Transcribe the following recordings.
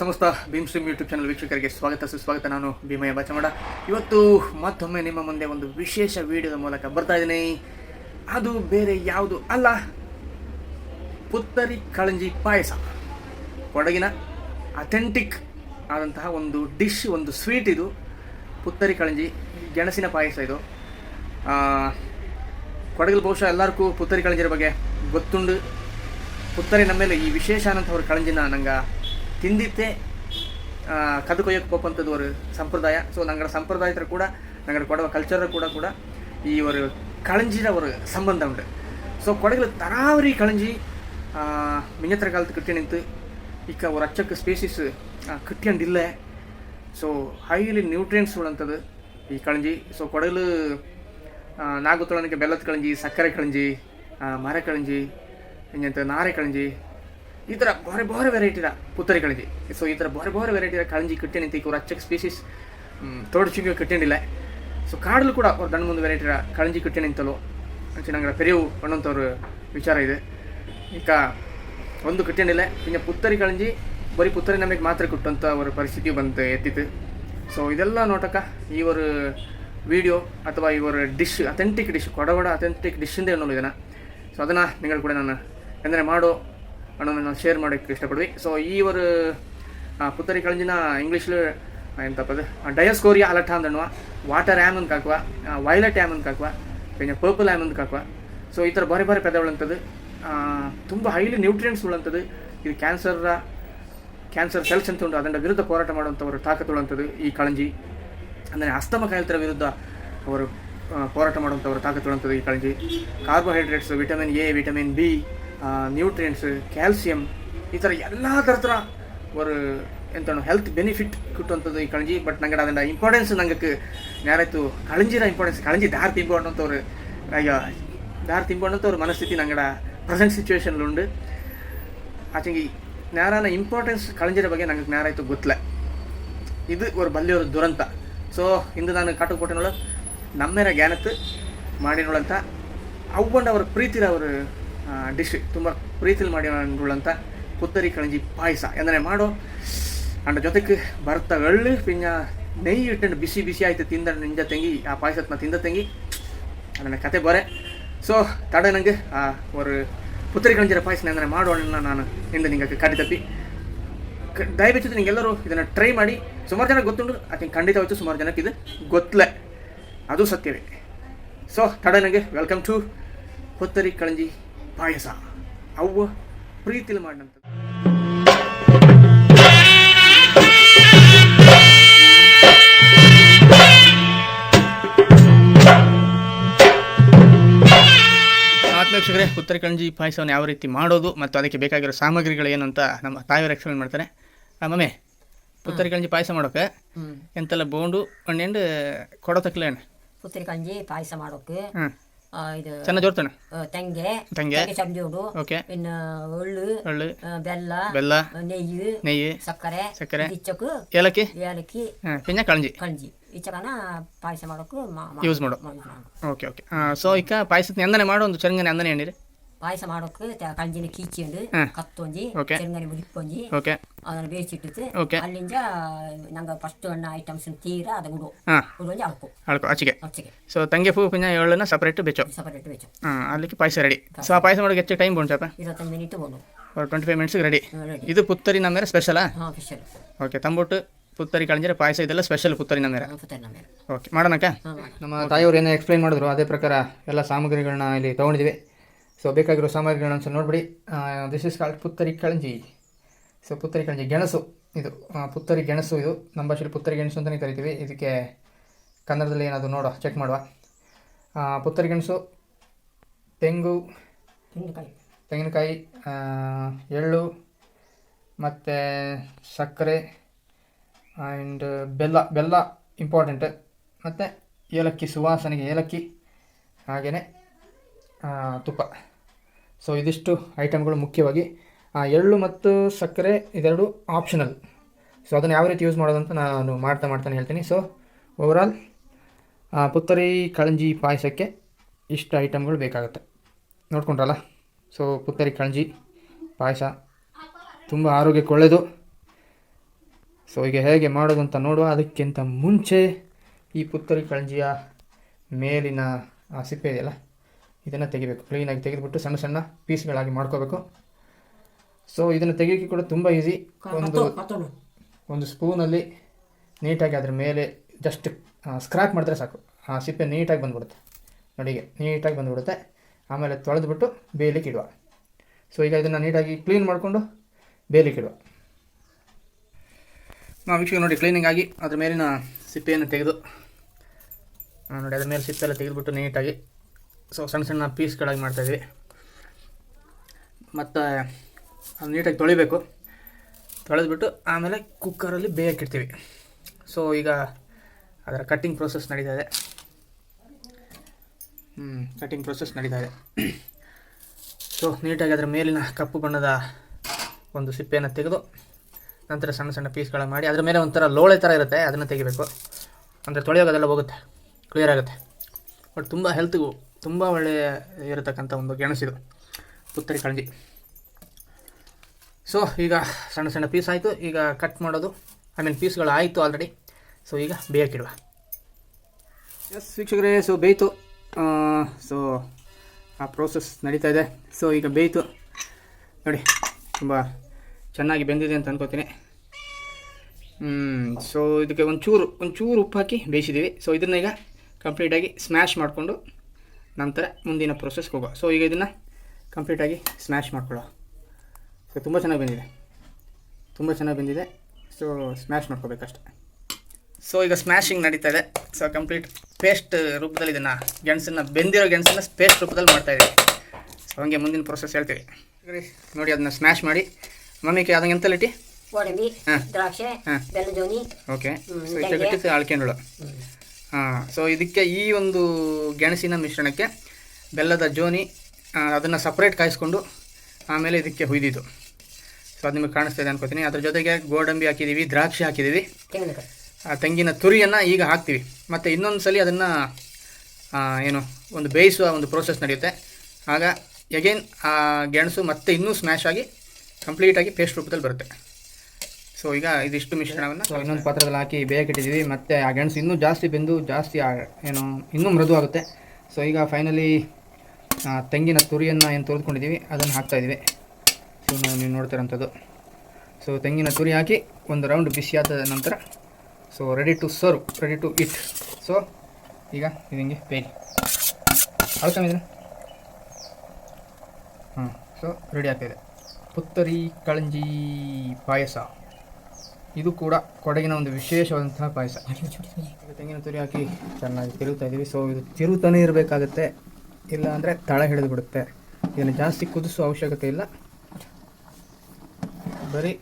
ಸಮಸ್ತ Bhim stream YouTube channel ವೀಕ್ಷಕರಿಗೆ ಸ್ವಾಗತ, ಸುಸ್ವಾಗತ. ನಾನು ಭೀಮಯ್ಯ ಬಚಮಡ. ಇವತ್ತು ಮತ್ತೊಮ್ಮೆ ನಿಮ್ಮ ಮುಂದೆ ಒಂದು ವಿಶೇಷ ವಿಡಿಯೋದ ಮೂಲಕ ಬರ್ತಾ ಇದ್ದೀನಿ. ಅದು ಬೇರೆ ಯಾವುದು ಅಲ್ಲ, ಪುತ್ತರಿ ಕಳಂಜಿ ಪಾಯಸ. ಕೊಡಗಿನ ಅಥೆಂಟಿಕ್ ಆದಂತಹ ಒಂದು ಡಿಶ್ ಒಂದು ಸ್ವೀಟ್ ಇದು. ಪುತ್ತರಿ ಕಳಂಜಿ, ಗೆಣಸಿನ ಪಾಯಸ ಇದು. ಕೊಡಗಲ್ಲಿ ಬಹುಶಃ ಎಲ್ಲರಿಗೂ ಪುತ್ತರಿ ಕಳಂಜಿರ ಬಗ್ಗೆ ಗೊತ್ತುಂಡು. ಪುತ್ತರಿ ನಮ್ಮೇಲೆ ಈ ವಿಶೇಷ ಅನ್ನಂಥವ್ರ ಕಳಂಜಿನ ನಂಗೆ ತಿಂದಿತ್ತೆ ಕದು ಕೊಯ್ಯೋಕ್ಕೆ ಹೋಗುವಂಥದ್ದು ಅವರು ಸಂಪ್ರದಾಯ. ಸೊ ನಂಗಡ ಸಂಪ್ರದಾಯ ಕೂಡ ನಂಗಡ ಕೊಡವ ಕಲ್ಚರ ಕೂಡ ಕೂಡ ಈ ಅವರು ಕಳಂಜಿನ ಅವರು ಸಂಬಂಧ ಉಂಟು. ಸೊ ಕೊಡಗಲು ತರಾವರಿ ಕಳಂಜಿ ಮಿಂಗತ್ರ ಕಾಲದ ಕಟ್ಟಿ ನಿಂತು, ಈಗ ಅವ್ರು ಹಚ್ಚಕ್ಕೆ ಸ್ಪೇಸಿಸ್ ಕಟ್ಟಿಯಂಡ್ ಇಲ್ಲ ಸೊ ಹೈಲಿ ನ್ಯೂಟ್ರಿಯನ್ಸ್ ಉಳಂಥದ್ದು ಈ ಕಳಂಜಿ. ಸೊ ಕೊಡಗಲು ನಾಗುತ್ತೊಳನಕ್ಕೆ ಬೆಲ್ಲದ ಕಳಂಜಿ, ಸಕ್ಕರೆ ಕಳಂಜಿ ಮರ ಕಳಂಜಿ ಹಿಂಗೆ ನಾರೆ ಕಳಂಜಿ ಈ ಥರ ಬೋರೆ ಬೋರೆ ವೆರೈಟಿನ ಪುತ್ತರಿಗಳಿದೆ ಸೊ ಈ ಥರ ಬೋರೆ ಬೋರೆ ವೆರೈಟಿನ ಕಾಳಂಜಿ ಕಿಟ್ಟೆನಿಂತ ಇವ್ರು ಅಚ್ಚಕ್ಕೆ ಸ್ಪೀಸೀಸ್ ತೋಡ್ಸಿಂಗ್ ಕಟ್ಟಿಂಡಿಲ್ಲ ಸೊ ಕಾಡಲ್ಲೂ ಕೂಡ ಅವ್ರು ದಣ್ಣ ಮುಂದೆ ವೆರೈಟಿ ಕಾಳಜಿ ಕಟ್ಟಿ ನಿಂತಲು ಚೆನ್ನಾಗಿರೋ ಪೆರಿಯು ಅನ್ನೋಂಥವ್ರ ವಿಚಾರ ಇದೆ. ಈಗ ಒಂದು ಕಟ್ಟಿಂಡಿಲ್ಲ ಇನ್ನು ಪುತ್ತರಿ ಕಾಳಂಜಿ ಬರೀ ಪುತ್ತರಿ ನಮಗೆ ಮಾತ್ರ ಕೊಟ್ಟಂಥ ಅವರ ಪರಿಸ್ಥಿತಿ ಬಂತು ಎತ್ತಿತ್ತು. ಸೊ ಇದೆಲ್ಲ ನೋಟಕ ಇವರು ವಿಡಿಯೋ ಅಥವಾ ಇವರ ಡಿಶ್ ಅಥೆಂಟಿಕ್ ಡಿಶ್ ಕೊಡಬಡ ಅಥೆಂಟಿಕ್ ಡಿಶ್ ಅಂತ ಹೇಳೋದು ಇದನ್ನು. ಸೊ ಅದನ್ನು ನಿಮಗೆ ಕೂಡ ನಾನು ಅಂದರೆ ಮಾಡೋ. அனுமதி ನಾವು ಶೇರ್ ಮಾಡೋಕ್ಕೆ ಇಷ್ಟಪಡ್ವಿ. ಸೊ ஈ ಪುತ್ತರಿ ಕಳಂಜಿನ ಇಂಗ್ಲೀಷ್ ಎಂತಪ್ಪದು ಡಯಸ್ಕೋರಿಯಾ ಅಲಟ ಅಂದಣ್ಣ ವಾಟರ್ ಆ್ಯಮ್ ಅಂತ ಕಾಕುವ. ವೈಲೆಟ್ ಆ್ಯಮ್ ಅಂತ ಕಾಕುವ. ಪಿನ್ನ ಪರ್ಪಲ್ ಆ್ಯಮ್ ಅಂತ ಕಾಕುವ. ಸೊ ಈ ಥರ ಬಾರಿ ಬಾರಿ ಪೆದಗಳಂಥದ್ದು ತುಂಬ ಹೈಲಿ ನ್ಯೂಟ್ರಿಯೆಂಟ್ಸ್ ಉಳ್ಳಂಥದ್ದು ಇದು ಕ್ಯಾನ್ಸರ್ ಕ್ಯಾನ್ಸರ್ ಸೆಲ್ಸ್ ಅಂತ ಉಂಟು. ಅದನ್ನ ವಿರುದ್ಧ ಹೋರಾಟ ಮಾಡುವಂಥವ್ರು ತಾಕತ್ತು ಉಳ್ಳಂಥದ್ದು ಈ ಕಳಂಜಿ. ಅಂದರೆ ಅಸ್ತಮ ಕಾಯಿಲ್ತರ ವಿರುದ್ಧ ಅವರು ಹೋರಾಟ ಮಾಡುವಂಥವ್ರು ತಾಕತ್ತು ಉಳ್ಳಂಥದ್ದು ಈ ಕಳಂಜಿ. Carbohydrates vitamin A vitamin B nutrients calcium ಈ ಥರ ಎಲ್ಲ ಥರದ ஒரு ಎಂತ ಹೆಲ್ತ್ ಬೆನಿಫಿಟ್ ಕಿಟ್ಟುವಂಥದ್ದು ಈ ಕಳಂಜಿ ಬಟ್ ನಂಗೆ ಅದನ್ನ ಇಂಪಾರ್ಟೆನ್ಸ್ ನಂಗೆ ಯಾರಾಯ್ತು ಕಳಂಜಿರ ಇಂಪಾರ್ಟೆನ್ಸ್ ಕಳಂಜಿ ದಾರಿ ತಿಂಬೋಣಂಥವ್ರು ಈಗ ದಾರಿ ತಿಂಬೋಣಂಥವ್ರ ಮನಸ್ಥಿತಿ ನಂಗಡ ಪ್ರೆಸೆಂಟ್ ಸಿಚುವೇಶನ್ಲು ಉಂಡು ಆಚೆಗೆ ಜ್ಞಾನ ಇಂಪಾರ್ಟೆನ್ಸ್ ಕಳಂಜಿರ ಬಗ್ಗೆ ನಂಗೆ ಜ್ಞಾನ ಗೊತ್ತಿಲ್ಲ ಇದು ஒரு ಬಲ್ಲಿ ஒரு ದುರಂತ ಸೊ ಇಂದು ನಾನು ಕಾಟು ಕೊಟ್ಟನೊಳ ನಮ್ಮೇರ ಜ್ಞಾನತ್ತು ಮಾಡಿನೊಳಂತ ಅವ್ಗೊಂಡ ಅವ್ರ ಪ್ರೀತಿರ ಅವರು ಡಿಶ್ ತುಂಬ ಪ್ರೀತಿಲಿ ಅಂತ ಕುತ್ತರಿ ಕಣಜಿ ಪಾಯಸ. ಎಂದರೆ ಮಾಡೋ. ಅಂಡ್ ಜೊತೆಗೆ ಭರ್ತಗಳು ಪಿಂಜ ನೆಯ್ಯಿ ಇಟ್ಟು ಬಿಸಿ ಬಿಸಿ ಆಯಿತು ತಿಂದ ನಿಂಜ ತಂಗಿ, ಆ ಪಾಯಸತ್ನ ತಿಂದ ತಂಗಿ ನನ್ನ ಕತೆ ಬರೆ. ಸೊ ತಡ ನನಗೆ ಆ ஒரு ಪುತ್ತರಿ ಕಳಂಜಿರ ಪಾಯಸ ಎಂದರೆ ಮಾಡೋಣ ನಾನು ಹಿಂದೆ ನಿಂಗೆ ಕಟ್ಟಿ ತಪ್ಪಿ. ದಯವಿಟ್ಟು ನೀವು ಎಲ್ಲರೂ ಇದನ್ನು ಟ್ರೈ ಮಾಡಿ. ಸುಮಾರು ಜನ ಗೊತ್ತುಂಡು ಅದಕ್ಕೆ ಖಂಡಿತವಾಯ್ತು ಸುಮಾರು ಜನಕ್ಕೆ ಇದು ಗೊತ್ತಲೆ. ಅದು ಸತ್ಯವೇ. ಸೊ ತಡ ನನಗೆ ವೆಲ್ಕಮ್ ಟು ಪುತ್ತರಿ ಕಳಂಜಿ ಪಾಯಸ. ಅವ್ವ ಪ್ರೀತಿಲಿ ಮಾಡಂತ ಪ್ರೇಕ್ಷಕರೇ ಉತ್ತರ ಕಣಜಿ ಪಾಯಸವನ್ನು ಯಾವ ರೀತಿ ಮಾಡೋದು ಮತ್ತು ಅದಕ್ಕೆ ಬೇಕಾಗಿರೋ ಸಾಮಗ್ರಿಗಳು ಏನು ಅಂತ ನಮ್ಮ ತಾಯಿಯವರು ಎಕ್ಸ್ಪ್ಲೇನ್ ಮಾಡ್ತಾರೆ. ನಮ್ಮಮ್ಮೆ ಉತ್ತರ ಕಣಜಿ ಪಾಯಸ ಮಾಡೋಕೆ ಎಂತೆಲ್ಲ ಬೋಂಡು ಹಣ್ಣೆಂಡು ಕೊಡೋ ತಕ್ಲೇನು ಉತ್ತರ ಕಂಜಿ ಪಾಯಸ ಮಾಡೋಕೆ ಆ, ಇದು ಚೆನ್ನಾಗಿ ಜೋಡ್ತಾನೆ ಆ, ತೆಂಗೆ ತೆಂಗೆ ಚಂಜೋಡು ಓಕೆ പിന്നെ ಒಳ್ಳು ಎಳ್ಳು ಆ, ಬೆಲ್ಲ ಬೆಲ್ಲ ಆ, ನೆಯ್ಯಿ ನೆಯ್ಯಿ ಸಕ್ಕರೆ ಸಕ್ಕರೆ ಇಚ್ಚಕು ಏಲಕ್ಕಿ ಏಲಕ್ಕಿ ಹಾಂ ಪಿಂಜ ಕಳಂಜಿ ಕಳ್ಜಿ ಇಚ್ಚಕನ ಪಾಯಸ ಮಾಡೋಕೆ ಯೂಸ್ ಮಾಡು ಓಕೆ ಓಕೆ ಸೊ ಈಗ ಪಾಯಸದ ಎಂದನೆ ಮಾಡು ಒಂದು ಚೆಂಗನೆ ಅಂದನೆ ಎಣ್ಣಿರಿ ಪಾಯಸ ಮಾಡೋಕೆ ಕಳಂಜಿನ ಕೀಚಿಂಡು ಕತ್ತೊಂಜಿ ಚೆರುಂಗನಿ ಮುಡಿಪ್ಪೊಂಜಿ ಅದನ್ನು ಬೇಯಿಸಿಟ್ಟಿತ್ತು ಅಲ್ಲಿಂದ ನಂಗೆ ಫಸ್ಟ್ ಅಣ್ಣ ಐಟಮ್ಸ್ ತೀರ ಅದು ಗುಡು ಗುಡುವಂಜಿ ಅಳ್ಕು. ಅಳ್ಕು ಅಚ್ಚಿಗೆ. ಅಚ್ಚಿಗೆ. ಸೊ ತಂಗೆ ಪೂ ಪಿಂಜ ಏಳನ್ನ ಸಪರೇಟ್ ಬೆಚ್ಚು ಸಪರೇಟ್ ಬೆಚ್ಚು ಅಲ್ಲಿಗೆ ಪಾಯಸ ರೆಡಿ ಸೊ ಆ ಪಾಯಸ ಮಾಡೋಕೆ ಹೆಚ್ಚು ಟೈಮ್ ಬೋಣ ಚಾಪ ಇಪ್ಪತ್ತೊಂದು ಮಿನಿಟ್ ಬೋಣು ಟ್ವೆಂಟಿ ಫೈವ್ ಮಿನಿಟ್ಸ್ ರೆಡಿ ಇದು ಪುತ್ತರಿ ನಮ್ಮ ಮೇಲೆ ಸ್ಪೆಷಲಾ ಸ್ಪೆಷಲ್ ಓಕೆ ತಂಬುಟ್ಟು ಪುತ್ತರಿ ಕಳಂಜರೆ ಪಾಯಸ ಇದೆಲ್ಲ ಸ್ಪೆಷಲ್ ಪುತ್ತರಿ ನಮೇರ ಓಕೆ ಮಾಡೋಣಕ್ಕ? ನಮ್ಮ ತಾಯಿಯವರು ಏನೋ ಎಕ್ಸ್ಪ್ಲೈನ್ ಮಾಡಿದ್ರು ಅದೇ ಪ್ರಕಾರ ಎಲ್ಲ ಸಾಮಗ್ರಿಗಳನ್ನ ಇಲ್ಲಿ ತೊಗೊಂಡಿದ್ವಿ ಸೊ ಬೇಕಾಗಿರೋ ಸಾಮಗ್ರಿಗಳನ್ನ ಒಂದ್ಸಲ ನೋಡ್ಬಿಡಿ. ದಿಸ್ ಇಸ್ ಕಾಲ್ಡ್ ಪುತ್ತರಿ ಕಳಂಜಿ. ಸೊ ಪುತ್ತರಿ ಕಳಂಜಿ ಗೆಣಸು. ಇದು ಪುತ್ತರಿ ಗೆಣಸು ಇದು. ನಮ್ಮ ಭಾಷೆಯಲ್ಲಿ ಪುತ್ತರಿ ಗೆಣಸು ಅಂತಲೇ ಕರಿತೀವಿ. ಇದಕ್ಕೆ ಕನ್ನಡದಲ್ಲಿ ಏನಾದರೂ ನೋಡುವ ಚೆಕ್ ಮಾಡುವ. ಪುತ್ತರಿ ಗೆಣಸು ತೆಂಗು ತೆಂಗಿನಕಾಯಿ. ತೆಂಗಿನಕಾಯಿ ಎಳ್ಳು ಮತ್ತು ಸಕ್ಕರೆ ಆ್ಯಂಡ್ ಬೆಲ್ಲ ಬೆಲ್ಲ ಇಂಪಾರ್ಟೆಂಟ್ ಮತ್ತು ಏಲಕ್ಕಿ ಸುವಾಸನೆಗೆ ಏಲಕ್ಕಿ ಹಾಗೆಯೇ ತುಪ್ಪ. ಸೊ ಇದಿಷ್ಟು ಐಟಮ್ಗಳು ಮುಖ್ಯವಾಗಿ. ಎಳ್ಳು ಮತ್ತು ಸಕ್ಕರೆ ಇದೆರಡು ಆಪ್ಷನಲ್ ಸೊ ಅದನ್ನು ಯಾವ ರೀತಿ ಯೂಸ್ ಮಾಡೋದಂತ ನಾನು ಮಾಡ್ತಾ ಮಾಡ್ತಾನೆ ಹೇಳ್ತೀನಿ. ಸೊ ಓವರಾಲ್ ಪುತ್ತರಿ, ಕಳಂಜಿ, ಪಾಯಸಕ್ಕೆ ಇಷ್ಟು ಐಟಮ್ಗಳು ಬೇಕಾಗುತ್ತೆ. ನೋಡ್ಕೊಂಡ್ರಲ್ಲ? ಸೊ ಪುತ್ತರಿ, ಕಳಂಜಿ, ಪಾಯಸ ತುಂಬ ಆರೋಗ್ಯಕ್ಕೆ ಒಳ್ಳೆಯದು ಸೊ ಈಗ ಹೇಗೆ ಮಾಡೋದು ಅಂತ ನೋಡುವ. ಅದಕ್ಕಿಂತ ಮುಂಚೆ ಈ ಪುತ್ತರಿ, ಕಳಂಜಿಯ ಮೇಲಿನ ಸಿಪ್ಪೆ ಇದೆಯಲ್ಲ? ಇದನ್ನು ತೆಗಿಬೇಕು. ಕ್ಲೀನಾಗಿ ತೆಗೆದುಬಿಟ್ಟು ಸಣ್ಣ ಸಣ್ಣ ಪೀಸ್ಗಳಾಗಿ ಮಾಡ್ಕೋಬೇಕು. ಸೊ ಇದನ್ನು ತೆಗಿಯೋಕ್ಕೆ ಕೂಡ ತುಂಬ ಈಸಿ ಒಂದು ಒಂದು ಸ್ಪೂನಲ್ಲಿ ನೀಟಾಗಿ ಅದ್ರ ಮೇಲೆ ಜಸ್ಟ್ ಸ್ಕ್ರಾಪ್ ಮಾಡಿದ್ರೆ ಸಾಕು. ಆ ಸಿಪ್ಪೆ ನೀಟಾಗಿ ಬಂದ್ಬಿಡುತ್ತೆ. ನಡಿಗೆ ನೀಟಾಗಿ ಬಂದ್ಬಿಡುತ್ತೆ. ಆಮೇಲೆ ತೊಳೆದ್ಬಿಟ್ಟು ಬೇಯಲಿಕ್ಕೆ ಇಡುವ. ಸೊ ಈಗ ಇದನ್ನು ನೀಟಾಗಿ ಕ್ಲೀನ್ ಮಾಡಿಕೊಂಡು ಬೇಯಲಿಕ್ಕೆ ಇಡುವ. ನಾವು ವೀಕ್ಷಕ ನೋಡಿ ಕ್ಲೀನಿಂಗ್ ಆಗಿ ಅದ್ರ ಮೇಲಿನ ಸಿಪ್ಪೆಯನ್ನು ತೆಗೆದು ನೋಡಿ ಅದ್ರ ಮೇಲೆ ಸಿಪ್ಪೆಲ್ಲ ತೆಗೆದುಬಿಟ್ಟು ನೀಟಾಗಿ ಸೊ ಸಣ್ಣ ಸಣ್ಣ ಪೀಸ್ಗಳಾಗಿ ಮಾಡ್ತಾಯಿದ್ವಿ ಮತ್ತು ಅದು ನೀಟಾಗಿ ತೊಳಿಬೇಕು. ತೊಳೆದ್ಬಿಟ್ಟು ಆಮೇಲೆ ಕುಕ್ಕರಲ್ಲಿ ಬೇಯಕ್ಕಿಡ್ತೀವಿ ಸೊ ಈಗ ಅದರ ಕಟ್ಟಿಂಗ್ ಪ್ರೊಸೆಸ್ ನಡೀತಾ ಇದೆ. ಹ್ಞೂ ಕಟ್ಟಿಂಗ್ ಪ್ರೊಸೆಸ್ ನಡೀತಾ ಇದೆ. ಸೊ ನೀಟಾಗಿ ಅದರ ಮೇಲಿನ ಕಪ್ಪು ಬಣ್ಣದ ಒಂದು ಸಿಪ್ಪೆಯನ್ನು ತೆಗೆದು ನಂತರ ಸಣ್ಣ ಸಣ್ಣ ಪೀಸ್ಗಳನ್ನು ಮಾಡಿ ಅದರ ಮೇಲೆ ಒಂಥರ ಲೋಳೆ ಥರ ಇರುತ್ತೆ, ಅದನ್ನು ತೆಗಿಬೇಕು. ಅಂದರೆ ತೊಳೆಯೋಗೋದೆಲ್ಲ ಹೋಗುತ್ತೆ ಕ್ಲಿಯರ್ ಆಗುತ್ತೆ. ಬಟ್ ತುಂಬ ಹೆಲ್ತ್ಗೂ ತುಂಬ ಒಳ್ಳೆಯ ಇರತಕ್ಕಂಥ ಒಂದು ಗೆಣಸಿದು ಪುತ್ತರಿ ಕಳಂಜಿ. ಸೊ ಈಗ ಸಣ್ಣ ಸಣ್ಣ ಪೀಸ್ ಆಯಿತು. ಈಗ ಕಟ್ ಮಾಡೋದು. ಐ ಮೀನ್ ಪೀಸ್ಗಳು ಆಯಿತು ಆಲ್ರೆಡಿ ಸೊ ಈಗ ಬೇಯಕ್ಕಿಡುವ ಎಸ್ ವೀಕ್ಷಕರೇ ಸೊ ಬೇಯ್ತು. ಸೊ ಆ ಪ್ರೋಸೆಸ್ ನಡೀತಾ ಇದೆ. ಸೊ ಈಗ ಬೇಯ್ತು. ನೋಡಿ, ತುಂಬ ಚೆನ್ನಾಗಿ ಬೆಂದಿದೆ ಅಂತ ಅನ್ಕೋತೀನಿ. ಸೊ ಇದಕ್ಕೆ ಒಂಚೂರು ಒಂಚೂರು ಉಪ್ಪು ಹಾಕಿ ಬೇಯಿಸಿದ್ದೀವಿ. ಸೊ ಇದನ್ನ ಈಗ ಕಂಪ್ಲೀಟಾಗಿ ಸ್ಮ್ಯಾಶ್ ಮಾಡಿಕೊಂಡು ನಂತರ ಮುಂದಿನ ಪ್ರೊಸೆಸ್ಗೆ ಹೋಗೋ ಸೊ ಈಗ ಇದನ್ನು ಕಂಪ್ಲೀಟಾಗಿ ಸ್ಮ್ಯಾಶ್ ಮಾಡ್ಕೊಳ್ಳೋ ಸೊ ತುಂಬ ಚೆನ್ನಾಗಿ ಬಂದಿದೆ. ತುಂಬ ಚೆನ್ನಾಗಿ ಬಂದಿದೆ. ಸೊ ಸ್ಮ್ಯಾಶ್ ಮಾಡ್ಕೋಬೇಕಷ್ಟೆ. ಸೊ ಈಗ ಸ್ಮ್ಯಾಶಿಂಗ್ ನಡೀತಾ ಇದೆ. ಸೊ ಕಂಪ್ಲೀಟ್ ಪೇಸ್ಟ್ ರೂಪದಲ್ಲಿ ಇದನ್ನು ಗೆಣಸನ್ನು ಬೆಂದಿರೋ ಗೆಣಸನ್ನು ಪೇಸ್ಟ್ ರೂಪದಲ್ಲಿ ಮಾಡ್ತಾ ಇದ್ದೀವಿ. ಸೊ ಹಂಗೆ ಮುಂದಿನ ಪ್ರೊಸೆಸ್ ಹೇಳ್ತೀವಿ. ನೋಡಿ ಅದನ್ನ ಸ್ಮ್ಯಾಶ್ ಮಾಡಿ. ಮಮ್ಮಿಗೆ ಅದಂಗೆ ಎಂತ ಗೋಡಂಬಿ ಹಾಂ. ದ್ರಾಕ್ಷೆ ಹಾಂ. ಓಕೆ ಅಳ್ಕೊಂಡಳು ಹಾಂ ಸೊ ಇದಕ್ಕೆ ಈ ಒಂದು ಗೆಣಸಿನ ಮಿಶ್ರಣಕ್ಕೆ ಬೆಲ್ಲದ ಜೋನಿ ಅದನ್ನು ಸಪ್ರೇಟ್ ಕಾಯಿಸ್ಕೊಂಡು ಆಮೇಲೆ ಇದಕ್ಕೆ ಹುಯ್ದಿದ್ದು. ಸೊ ಅದು ನಿಮಗೆ ಕಾಣಿಸ್ತಾ ಇದೆ ಅನ್ಕೋತೀನಿ. ಅದ್ರ ಜೊತೆಗೆ ಗೋಡಂಬಿ ಹಾಕಿದ್ದೀವಿ ದ್ರಾಕ್ಷಿ ಹಾಕಿದ್ದೀವಿ ಆ ತೆಂಗಿನ ತುರಿಯನ್ನು ಈಗ ಹಾಕ್ತೀವಿ. ಮತ್ತು ಇನ್ನೊಂದು ಸಲ ಅದನ್ನು ಏನು ಒಂದು ಬೇಯಿಸುವ ಒಂದು ಪ್ರೋಸೆಸ್ ನಡೆಯುತ್ತೆ. ಆಗ ಎಗೇನ್ ಆ ಗೆಣಸು ಮತ್ತೆ ಇನ್ನೂ ಸ್ಮ್ಯಾಶ್ ಆಗಿ ಕಂಪ್ಲೀಟಾಗಿ ಪೇಸ್ಟ್ ರೂಪದಲ್ಲಿ ಬರುತ್ತೆ. ಸೊ ಈಗ ಇದಿಷ್ಟು ಮಿಶ್ರಣವನ್ನು ಸೊ ಇನ್ನೊಂದು ಪಾತ್ರದಲ್ಲಿ ಹಾಕಿ ಬೇಯಕ್ಕಿಟ್ಟಿದ್ದೀವಿ ಮತ್ತು ಆ ಗೆಣಸು ಇನ್ನೂ ಜಾಸ್ತಿ ಬೆಂದು ಜಾಸ್ತಿ ಏನು ಇನ್ನೂ ಮೃದು ಆಗುತ್ತೆ. ಸೊ ಈಗ ಫೈನಲಿ ತೆಂಗಿನ ತುರಿಯನ್ನು ಏನು ತೊಳೆದುಕೊಂಡಿದ್ದೀವಿ ಅದನ್ನು ಹಾಕ್ತಾಯಿದ್ದೀವಿ ಸೊ ನಾವು ನೀವು ನೋಡ್ತಿರೋಂಥದ್ದು. ಸೊ ತೆಂಗಿನ ತುರಿ ಹಾಕಿ ಒಂದು ರೌಂಡ್ ಆದ ನಂತರ so ready to serve ready to eat so ಈಗ ಇದು ಹಿಂಗೆ ಬೇಯ್ಲಿ ಅಳ್ಕೊಂಡಿದ್ರೆ ಹಾಂ ಸೊ ರೆಡಿ ಆಗ್ತಾಯಿದೆ ಪುತ್ತರಿ ಕಳಂಜಿ ಪಾಯಸ. ಇದು ಕೂಡ ಕೊಡಗಿನ ಒಂದು ವಿಶೇಷವಾದಂತಹ ಪಾಯಸ. ತೆಂಗಿನ ತುರಿ ಹಾಕಿ ಚೆನ್ನಾಗಿ ತಿರುಗ್ತಾ ಇದ್ದೀವಿ. ಸೊ ಇದು ತಿರುತಾನೆ ಇರಬೇಕಾಗತ್ತೆ. ಇಲ್ಲ ಅಂದರೆ ತಳ ಹಿಡಿದು ಬಿಡುತ್ತೆ. ಇದನ್ನು ಜಾಸ್ತಿ ಕುದಿಸೋ ಅವಶ್ಯಕತೆ ಇಲ್ಲ. ಬರೀ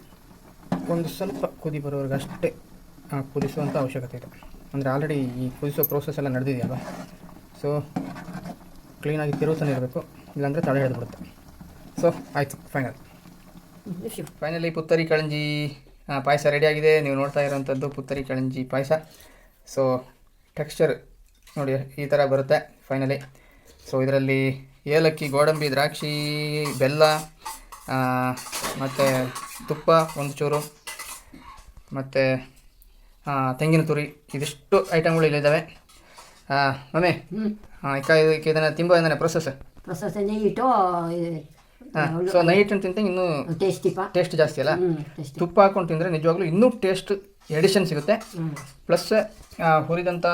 ಒಂದು ಸ್ವಲ್ಪ ಕುದಿ ಬರೋವರೆಗೆ ಅಷ್ಟೇ ಕುದಿಸುವಂಥ ಅವಶ್ಯಕತೆ ಇದೆ. ಅಂದರೆ ಆಲ್ರೆಡಿ ಈ ಕುದಿಸೋ ಪ್ರೋಸೆಸ್ ಎಲ್ಲ ನಡೆದಿದೆಯಲ್ಲ ಸೊ ಕ್ಲೀನಾಗಿ ತಿರುತಾನೆ ಇರಬೇಕು. ಇಲ್ಲಾಂದರೆ ತಳ ಹಿಡಿದು ಬಿಡುತ್ತೆ. ಸೊ ಆಯಿತು ಫೈನಲ್ ಫೈನಲಿ ಪುತ್ತರಿ ಕಳಂಜಿ. ಪಾಯಸ ರೆಡಿಯಾಗಿದೆ ನೀವು ನೋಡ್ತಾ ಇರೋವಂಥದ್ದು ಪುತ್ತರಿ ಕಳಂಜಿ ಪಾಯಸ. ಸೊ ಟೆಕ್ಸ್ಚರ್ ನೋಡಿ ಈ ಥರ ಬರುತ್ತೆ ಫೈನಲಿ ಸೊ ಇದರಲ್ಲಿ ಏಲಕ್ಕಿ ಗೋಡಂಬಿ ದ್ರಾಕ್ಷಿ ಬೆಲ್ಲ ಮತ್ತು ತುಪ್ಪ ಒಂದು ಚೂರು ಮತ್ತು ತೆಂಗಿನ ತುರಿ. ಇದಿಷ್ಟು ಐಟಮ್ಗಳು ಇಲ್ಲಿದ್ದಾವೆ ಮಮ್ಮಿ ಇಕ್ಕ ಇದಕ್ಕೆ ಇದನ್ನು ತಿಂಬ ಏನೇ ಪ್ರೊಸೆಸ್ ಪ್ರೊಸೆಸ್ ಇಟ್ಟು ಸೊ ನೈಟ್ ಅಂತ ತಿಂತ ಇನ್ನೂ ಟೇಸ್ಟ್ ಜಾಸ್ತಿ ಅಲ್ಲ? ತುಪ್ಪ ಹಾಕೊಂಡು ತಿಂದರೆ ನಿಜವಾಗ್ಲೂ ಇನ್ನೂ ಟೇಸ್ಟ್ ಎಡಿಷನ್ ಸಿಗುತ್ತೆ. ಪ್ಲಸ್ ಹುರಿದಂಥ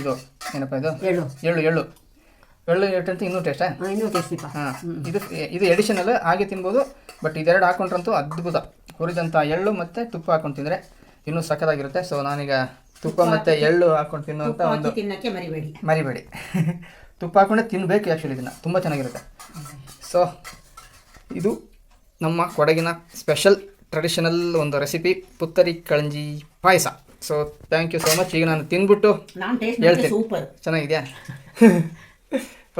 ಇದು ಏನಪ್ಪ ಇದು? ಎಳ್ಳು. ಎಳ್ಳು ಎಳ್ಳು. ಎಳ್ಳು ಅಂತ ಇನ್ನೂ ಟೇಸ್ಟ್ ಹಾಂ ಇದು ಇದು ಅಲ್ಲ ಹಾಗೆ ತಿನ್ಬೋದು. ಬಟ್ ಇದೆರಡು ಹಾಕೊಂಡ್ರಂತೂ ಅದ್ಭುತ. ಹುರಿದಂಥ ಎಳ್ಳು ಮತ್ತು ತುಪ್ಪ ಹಾಕೊಂಡು ತಿಂದರೆ ಇನ್ನೂ ಸಖತ್ತಾಗಿರುತ್ತೆ. ಸೊ ನಾನೀಗ ತುಪ್ಪ ಮತ್ತು ಎಳ್ಳು ಹಾಕೊಂಡು ತಿನ್ನುವಂಥ ಒಂದು ತಿನ್ನಕ್ಕೆ ಮರಿಬೇಡಿ. ಮರಿಬೇಡಿ. ತುಪ್ಪ ಹಾಕೊಂಡೆ ತಿನ್ನಬೇಕು ಆ್ಯಕ್ಚುಲಿ ಇದನ್ನು. ತುಂಬ ಚೆನ್ನಾಗಿರುತ್ತೆ. ಸೊ ಇದು ನಮ್ಮ ಕೊಡಗಿನ ಸ್ಪೆಷಲ್ ಟ್ರೆಡಿಷನಲ್ ಒಂದು recipe Puthari ಕಳಂಜಿ payasa. So thank you so much ಈಗ ನಾನು ತಿಂದ್ಬಿಟ್ಟು ನಾನು ಟೇಸ್ಟ್ ಹೇಳ್ತೀನಿ. ಸೂಪರ್ ಚೆನ್ನಾಗಿದೆಯಾ?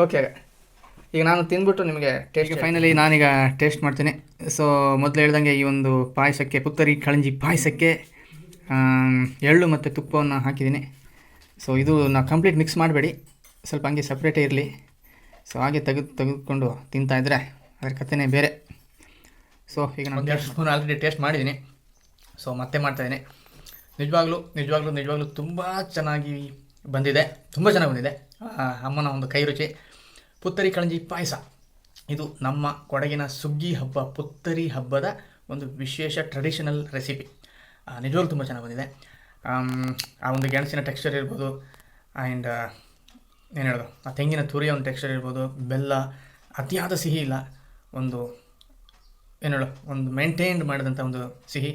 ಓಕೆ ಈಗ ನಾನು ತಿಂದ್ಬಿಟ್ಟು ನಿಮಗೆ ಟೇಸ್ಟ್ ಫೈನಲಿ ನಾನೀಗ ಟೇಸ್ಟ್ ಮಾಡ್ತೀನಿ. ಸೊ ಮೊದಲು ಹೇಳ್ದಂಗೆ ಈ ಒಂದು ಪಾಯಸಕ್ಕೆ ಪುತ್ತರಿ ಕಳಂಜಿ ಪಾಯಸಕ್ಕೆ ಎಳ್ಳು ಮತ್ತು ತುಪ್ಪವನ್ನು ಹಾಕಿದ್ದೀನಿ. ಸೊ ಇದು ನಾ ಕಂಪ್ಲೀಟ್ ಮಿಕ್ಸ್ ಮಾಡಬೇಡಿ. ಸ್ವಲ್ಪ ಹಂಗೆ ಸಪ್ರೇಟೇ ಇರಲಿ. ಸೊ ಹಾಗೆ ತೆಗೆದು ತೆಗೆದುಕೊಂಡು ತಿಂತಾಯಿದ್ರೆ ಇದ್ದರೆ ಅದರ ಕಥೆನೇ ಬೇರೆ. ಸೊ ಈಗ ನಾನು ಎರಡು ಸ್ಪೂನ್ ಆಲ್ರೆಡಿ ಟೇಸ್ಟ್ ಮಾಡಿದ್ದೀನಿ ಸೊ ಮತ್ತೆ ಮಾಡ್ತಾಯಿದ್ದೀನಿ ನಿಜವಾಗ್ಲೂ ನಿಜವಾಗ್ಲೂ ನಿಜವಾಗ್ಲೂ ತುಂಬ ಚೆನ್ನಾಗಿ ಬಂದಿದೆ. ತುಂಬ ಚೆನ್ನಾಗಿ ಬಂದಿದೆ. ಅಮ್ಮನ ಒಂದು ಕೈ ರುಚಿ. ಪುತ್ತರಿ ಕಳಂಜಿ ಪಾಯಸ. ಇದು ನಮ್ಮ ಕೊಡಗಿನ ಸುಗ್ಗಿ ಹಬ್ಬ, ಪುತ್ತರಿ ಹಬ್ಬದ ಒಂದು ವಿಶೇಷ ಟ್ರೆಡಿಷನಲ್ ರೆಸಿಪಿ ನಿಜವಾಗ್ಲೂ ತುಂಬ ಚೆನ್ನಾಗಿ ಬಂದಿದೆ. ಆ ಒಂದು ಗೆಣಸಿನ ಟೆಕ್ಸ್ಚರ್ ಇರ್ಬೋದು ಆ್ಯಂಡ್ ಏನು ಹೇಳೋದು? ಆ ತೆಂಗಿನ ತುರಿಯ ಒಂದು ಟೆಕ್ಸ್ಚರ್ ಇರ್ಬೋದು, ಬೆಲ್ಲ, ಅತಿಯಾದ ಸಿಹಿ ಇಲ್ಲ. ಒಂದು ಏನು ಹೇಳು, ಒಂದು ಮೇಂಟೈನ್ಡ್ ಮಾಡಿದಂಥ ಒಂದು ಸಿಹಿ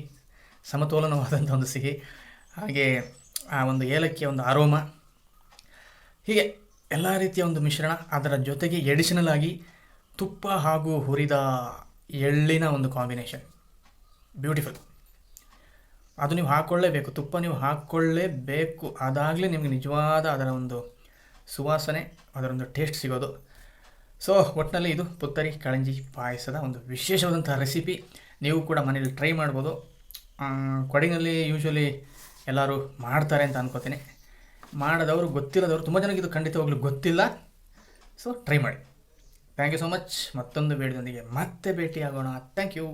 ಸಮತೋಲನವಾದಂಥ ಒಂದು ಸಿಹಿ, ಹಾಗೆ ಆ ಒಂದು ಏಲಕ್ಕಿಯ ಒಂದು ಆರೋಮ ಹೀಗೆ ಎಲ್ಲ ರೀತಿಯ ಒಂದು ಮಿಶ್ರಣ ಅದರ ಜೊತೆಗೆ ಎಡಿಷನಲ್ ಆಗಿ ತುಪ್ಪ ಹಾಗೂ ಹುರಿದ ಎಳ್ಳಿನ ಒಂದು ಕಾಂಬಿನೇಷನ್ ಬ್ಯೂಟಿಫುಲ್ ಅದು ನೀವು ಹಾಕ್ಕೊಳ್ಳೇಬೇಕು ತುಪ್ಪ ನೀವು ಹಾಕ್ಕೊಳ್ಳೇಬೇಕು ಅದಾಗಲೇ ನಿಮಗೆ ನಿಜವಾದ ಅದರ ಒಂದು ಸುವಾಸನೆ ಅದರೊಂದು ಟೇಸ್ಟ್ ಸಿಗೋದು. ಸೊ ಒಟ್ಟಿನಲ್ಲಿ ಇದು ಪುತ್ತರಿ ಕಳಂಜಿ ಪಾಯಸದ ಒಂದು ವಿಶೇಷವಾದಂಥ ರೆಸಿಪಿ ನೀವು ಕೂಡ ಮನೇಲಿ ಟ್ರೈ ಮಾಡ್ಬೋದು. ಕೊಡಗಿನಲ್ಲಿ ಯೂಶ್ವಲಿ ಎಲ್ಲರೂ ಮಾಡ್ತಾರೆ ಅಂತ ಅನ್ಕೋತೀನಿ. ಮಾಡಿದವರು ಗೊತ್ತಿಲ್ಲದವರು, ತುಂಬ ಜನಕ್ಕೆ ಇದು ಖಂಡಿತವಾಗ್ಲೂ ಗೊತ್ತಿಲ್ಲ. ಸೊ ಟ್ರೈ ಮಾಡಿ. ಥ್ಯಾಂಕ್ ಯು ಸೊ ಮಚ್ ಮತ್ತೊಂದು ಬೇಡದೊಂದಿಗೆ ಮತ್ತೆ ಭೇಟಿಯಾಗೋಣ. Thank you